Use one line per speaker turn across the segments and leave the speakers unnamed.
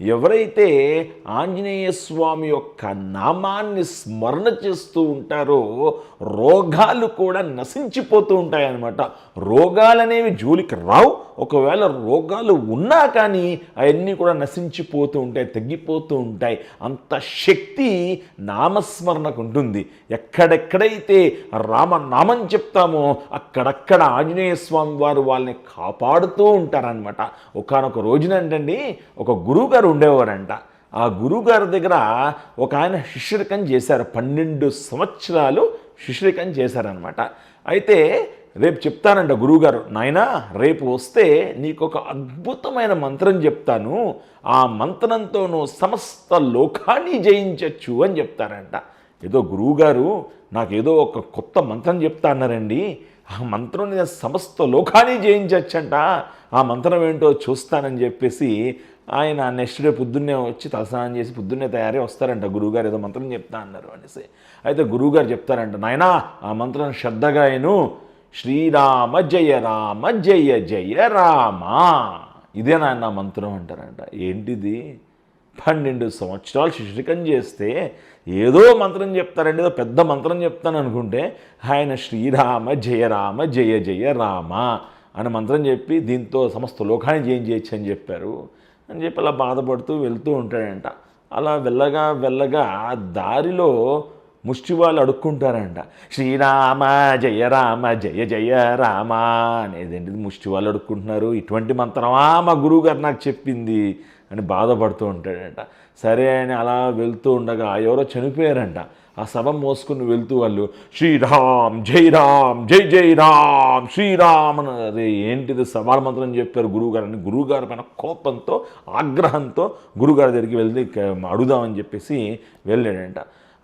ఎవరైతే ఆంజనేయ స్వామి యొక్క నామాన్ని స్మరణ చేస్తూ ఉంటారో రోగాలు కూడా నశించిపోతూ ఉంటాయన్నమాట. రోగాలనేవి జోలికి రావు ఒకవేళ రోగాలు ఉన్నా కానీ అవన్నీ కూడా నశించిపోతూ ఉంటాయి తగ్గిపోతూ ఉంటాయి. అంత శక్తి నామస్మరణకు ఉంటుంది. ఎక్కడెక్కడైతే రామనామం చెప్తామో అక్కడక్కడ ఆంజనేయ స్వామి వారు వాళ్ళని కాపాడుతూ ఉంటారనమాట ఒకనొక రోజున ఏంటండి ఒక గురువుగారు ఉండేవారంట. ఆ గురువుగారి దగ్గర ఒక ఆయన శిష్యరికం చేశారు. పన్నెండు సంవత్సరాలు శిష్యరికం చేశారనమాట అయితే రేపు చెప్తానంట గురువుగారు నాయనా రేపు వస్తే నీకు ఒక అద్భుతమైన మంత్రం చెప్తాను. ఆ మంత్రంతో నువ్వు సమస్త లోకాన్ని జయించచ్చు అని చెప్తారంట. ఏదో గురువుగారు నాకు ఏదో ఒక కొత్త మంత్రం చెప్తా అన్నారండి. ఆ మంత్రం నేను సమస్త లోకాన్ని జయించచ్చంట. ఆ మంత్రం ఏంటో చూస్తానని చెప్పేసి ఆయన నెక్స్ట్ డే పొద్దున్నే వచ్చి తలస్నానం చేసి పొద్దున్నే తయారీ వస్తారంట. గురువుగారు ఏదో మంత్రం చెప్తా అన్నారు అనేసి. అయితే గురువుగారు చెప్తారంట నాయనా ఆ మంత్రం శ్రద్ధగా అయిను శ్రీరామ జయ రామ జయ జయ రామ. ఇదే నాయన మంత్రం అంటారంట. ఏంటిది? పన్నెండు సంవత్సరాలు శిష్యకం చేస్తే ఏదో మంత్రం చెప్తారండి. ఏదో పెద్ద మంత్రం చెప్తాను అనుకుంటే ఆయన శ్రీరామ జయ రామ జయ జయ రామ అని మంత్రం చెప్పి దీంతో సమస్త లోకాన్ని జయం చేయొచ్చు అని చెప్పారు. అని చెప్పి అలా బాధపడుతూ వెళ్తూ ఉంటాడంట. అలా వెళ్ళగా వెళ్ళగా దారిలో ముష్టి వాళ్ళు అడుక్కుంటారంట. శ్రీరామ జయ రామ జయ జయ రామ అనేది ముష్టి వాళ్ళు అడుక్కుంటున్నారు. ఇటువంటి మంత్రమా మా గురువు గారు నాకు చెప్పింది అని బాధపడుతూ ఉంటాడంట. సరే అని అలా వెళ్తూ ఉండగా ఎవరో చనిపోయారంట. ఆ సభ మోసుకుని వెళ్తూ వాళ్ళు శ్రీరామ్ జై రామ్ జై జై రామ్ శ్రీరామ్ అని అదే ఏంటిది సవాల్ మంత్రం చెప్పారు గురువుగారు అని గురువుగారి పైన కోపంతో ఆగ్రహంతో గురుగారి దగ్గరికి వెళ్ళి అడుగుదామని చెప్పేసి వెళ్ళాడంట.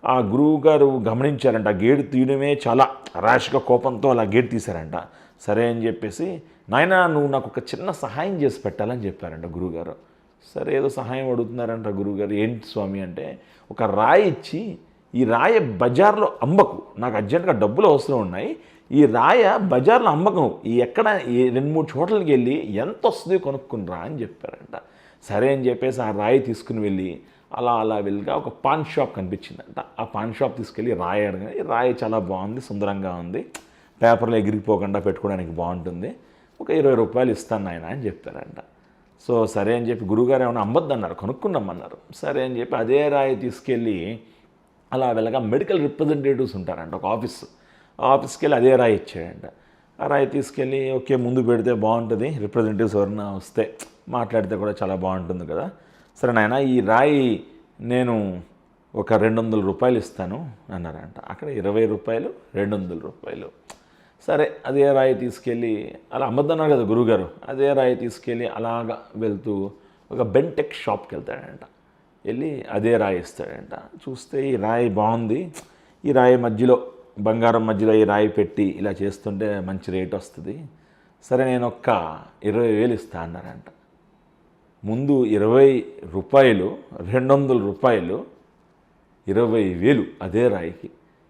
ఆ గురువు గారు గమనించారంట ఆ గేటు తీయడమే చాలా ర్యాష్గా కోపంతో అలా గేటు తీశారంట. సరే అని చెప్పేసి నాయన నువ్వు నాకు ఒక చిన్న సహాయం చేసి పెట్టాలని చెప్పారంట గురువుగారు. సరే ఏదో సహాయం అడుగుతున్నారంట గురువుగారు. ఏంటి స్వామి అంటే ఒక రాయి ఇచ్చి ఈ రాయ బజార్లో అమ్మకు నాకు అర్జెంటుగా డబ్బులు అవసరం ఉన్నాయి ఈ రాయ బజార్లో అమ్మకం ఈ ఎక్కడ ఈ రెండు మూడు చోట్లకి వెళ్ళి ఎంత వస్తుంది కొనుక్కుని రా అని చెప్పారంట. సరే అని చెప్పేసి ఆ రాయి తీసుకుని వెళ్ళి అలా అలా వెళ్ళగా ఒక పాన్ షాప్ కనిపించిందంట. ఆ పాన్ షాప్ తీసుకెళ్ళి రాయి అడగని రాయి చాలా బాగుంది సుందరంగా ఉంది. పేపర్లో ఎగిరిపోకుండా పెట్టుకోవడానికి బాగుంటుంది. ఒక ఇరవై రూపాయలు ఇస్తాను ఆయన అని చెప్పారంట. సో సరే అని చెప్పి గురుగారు ఏమైనా అమ్మొద్దన్నారు కొనుక్కున్నామన్నారు సరే అని చెప్పి అదే రాయి తీసుకెళ్ళి అలా వెళ్ళగా మెడికల్ రిప్రజెంటేటివ్స్ ఉంటారంట ఒక ఆఫీస్. ఆ ఆఫీస్కి వెళ్ళి అదే రాయి ఇచ్చాడంట. ఆ రాయి తీసుకెళ్ళి ఓకే ముందు పెడితే బాగుంటుంది రిప్రజెంటేటివ్స్ ఎవరైనా వస్తే మాట్లాడితే కూడా చాలా బాగుంటుంది కదా. సరే నాయన ఈ రాయి నేను ఒక రెండు వందల రూపాయలు ఇస్తాను అన్నారంట. అక్కడ ఇరవై రూపాయలు రెండు వందల రూపాయలు. సరే అదే రాయి తీసుకెళ్ళి అలా అమ్మద్దన్నారు కదా గురువుగారు అదే రాయి తీసుకెళ్ళి అలాగా వెళ్తూ ఒక బెంటెక్ షాప్కి వెళ్తాడంట. వెళ్ళి అదే రాయి ఇస్తాడంట. చూస్తే ఈ రాయి బాగుంది. ఈ రాయి మధ్యలో బంగారం మధ్యలో ఈ రాయి పెట్టి ఇలా చేస్తుంటే మంచి రేట్ వస్తుంది. సరే నేను ఒక్క ఇరవై వేలు ఇస్తా అన్నారంట. ముందు ఇరవై రూపాయలు రెండు వందల రూపాయలు ఇరవై వేలు అదే రాయికి.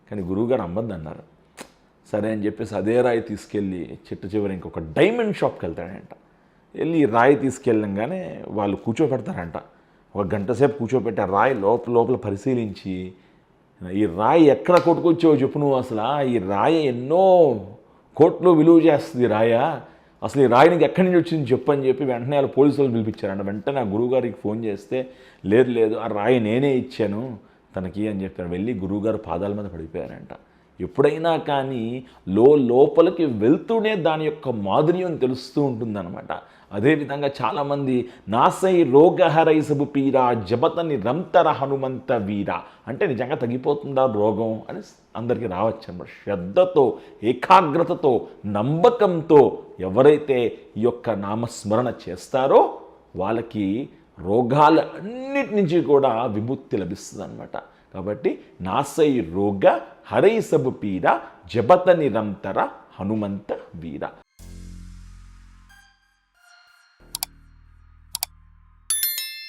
కానీ గురువుగారు అమ్మద్దన్నారు. సరే అని చెప్పేసి అదే రాయి తీసుకెళ్ళి చెట్టు చివరి ఇంకొక డైమండ్ షాప్కి వెళ్తాడంట. వెళ్ళి రాయి తీసుకెళ్ళంగానే వాళ్ళు కూర్చోపెడతారంట ఒక గంట సేపు కూర్చోపెట్టి ఆ రాయి లోపల లోపల పరిశీలించి ఈ రాయి ఎక్కడ కొట్టుకొచ్చావో చెప్పు నువ్వు అసలు. ఈ రాయి ఎన్నో కోట్లు విలువ చేస్తుంది రాయా. అసలు ఈ రాయి నీకు ఎక్కడి నుంచి వచ్చింది చెప్పు అని చెప్పి వెంటనే వాళ్ళు పోలీసులు పిలిపించారంట. వెంటనే ఆ గురువుగారికి ఫోన్ చేస్తే లేదు లేదు ఆ రాయి నేనే ఇచ్చాను తనకి అని చెప్పారు. వెళ్ళి గురువుగారు పాదాల మీద పడిపోయారంట. ఎప్పుడైనా కానీ లో లోపలికి వెళ్తూనే దాని యొక్క మాధుర్యం తెలుస్తూ ఉంటుందన్నమాట. అదేవిధంగా చాలామంది నాసై రోగహరై సబు పీరా జబతని రంతర హనుమంత వీర. అంటే నిజంగా తగ్గిపోతుందా రోగం అని అందరికీ రావచ్చు అనమాట శ్రద్ధతో ఏకాగ్రతతో నమ్మకంతో ఎవరైతే ఈ యొక్క నామస్మరణ చేస్తారో వాళ్ళకి రోగాల అన్నిటి నుంచి కూడా విముక్తి లభిస్తుంది అనమాట కాబట్టి నాసై రోగ హరై సబు పీర జబత నిరంతర హనుమంత వీర.